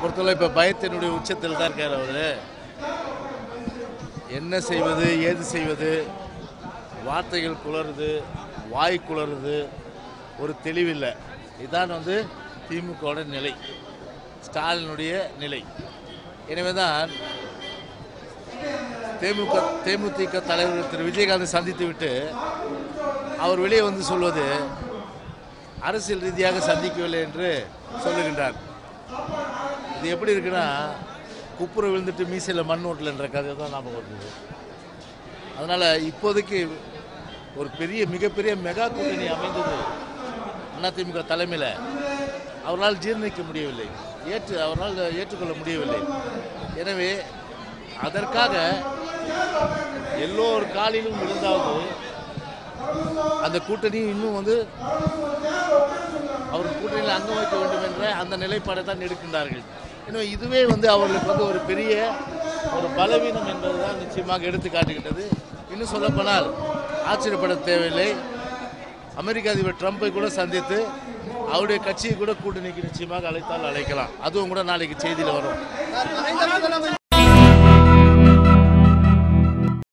பொறுத்தவரை இப்போ பயத்தினுடைய உச்சத்தில் தான் இருக்கார் அவர். என்ன செய்வது ஏது செய்வது? வார்த்தைகள் குளருது வாய் குளருது ஒரு தெளிவில்லை. இதுதான் வந்து திமுகவோட நிலை. ஸ்டாலினுடைய நிலை. எனவே தான் தேமுக தேமுதிக தலைவர் திரு. விஜயகாந்த் சந்தித்து விட்டு அவர் வெளியே வந்து சொல்வது அரசியல் ரீதியாக சந்திக்கவில்லை என்று சொல்லுகின்றார். இது எப்படி இருக்குன்னா குப்புற விழுந்துட்டு மீசையில் மண் ஓட்டலன்ற கதை தான் ஞாபகம் வருது அதனால் இப்போதைக்கு ஒரு பெரிய மிகப்பெரிய மெகா கூட்டணி அமைந்தது அதிமுக தலைமையில். அவரால் ஜீர்ணிக்க முடியவில்லை. ஏற்று அவரால் ஏற்றுக்கொள்ள முடியவில்லை. எனவே அதற்காக எல்லோர் காலிலும் விழுந்தாவது அந்த கூட்டணி இன்னும் வந்து அவர் கூட்டணியில் அங்கம் வைக்க வேண்டும் என்ற அந்த நிலைப்பாடை தான் எடுக்கின்றார்கள். இன்னும் இதுவே வந்து அவர்களுக்கு வந்து ஒரு பெரிய ஒரு பலவீனம் என்பதுதான் நிச்சயமாக எடுத்து காட்டுகின்றது இன்னும் சொல்லப்போனால் ஆச்சரியப்பட தேவையில்லை. அமெரிக்க அதிபர் ட்ரம்ப்பை கூட சந்தித்து அவருடைய கட்சியை கூட கூட்டணிக்கு நிச்சயமாக அழைத்தால் அழைக்கலாம். அதுவும் கூட நாளைக்கு செய்தியில் வரும்.